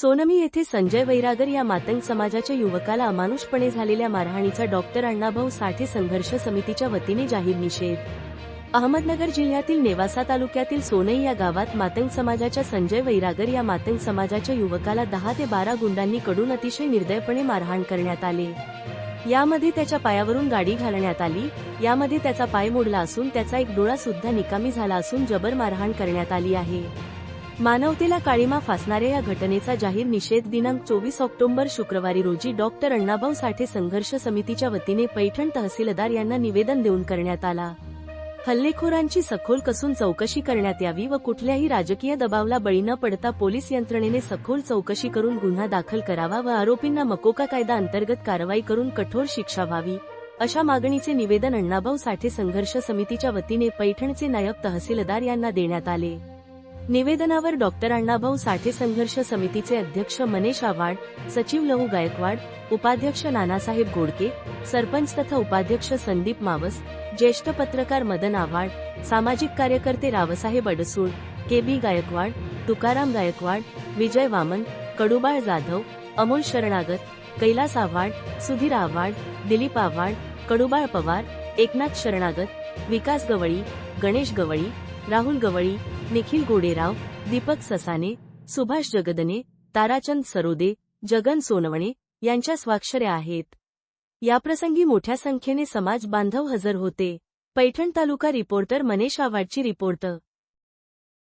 सोनमी येथे संजय वैरागर या मातंग समाजाच्या युवकाला अमानुषपणे झालेल्या मारहाणीचा डॉक्टर अण्णाभाऊ साठे संघर्ष समितीच्या वतीने जाहीर निषेध. अहमदनगर जिल्ह्यातील नेवासा तालुक्यातील सोनई या गावात मातंग समाजाच्या संजय वैरागर या मातंग समाजाच्या युवकाला दहा ते बारा गुंडांनी कडून अतिशय निर्दयपणे मारहाण करण्यात आले. यामध्ये त्याच्या पायावरून गाडी घालण्यात आली यामध्ये त्याचा पाय मोडला असून त्याचा एक डोळा सुद्धा निकामी झाला असून जबर मारहाण करण्यात आली आहे. मानवतेला काळीमा फासणाऱ्या या घटनेचा जाहीर निषेध दिनांक चोवीस ऑक्टोबर शुक्रवारी रोजी डॉक्टर अण्णाभाऊ साठे संघर्ष समितीच्या वतीने पैठण तहसीलदार यांना निवेदन देऊन करण्यात आला. हल्लेखोरांची सखोल कसून चौकशी करण्यात यावी व कुठल्याही राजकीय दबावला बळी न पडता पोलीस यंत्रणेने सखोल चौकशी करून गुन्हा दाखल करावा व आरोपींना मकोका कायदा अंतर्गत कारवाई करून कठोर शिक्षा व्हावी अशा मागणीचे निवेदन अण्णाभाऊ साठे संघर्ष समितीच्या वतीने पैठणचे नायब तहसीलदार यांना देण्यात आले. निवेदनावर डॉक्टर अण्णाभाऊ साठे संघर्ष समितीचे अध्यक्ष मनेश आव्हाड सचिव लहू गायकवाड उपाध्यक्ष नानासाहेब गोडके सरपंच तथा उपाध्यक्ष संदीप मावस ज्येष्ठ पत्रकार मदन आव्हाड सामाजिक कार्यकर्ते रावसाहेब अडसूळ के बी गायकवाड तुकाराम गायकवाड विजय वामन कडुबाळ जाधव अमोल शरणागत कैलास आव्हाड सुधीर आव्हाड दिलीप आव्हाड कडुबाळ पवार एकनाथ शरणागत विकास गवळी गणेश गवळी राहुल गवळी निखिल गोडेराव दीपक ससाने सुभाष जगदने ताराचंद सरोदे जगन सोनवणे यांच्या स्वाक्षऱ्या आहेत. याप्रसंगी मोठ्या संख्येने समाज बांधव हजर होते. पैठण तालुका रिपोर्टर मनेश आवाडची रिपोर्ट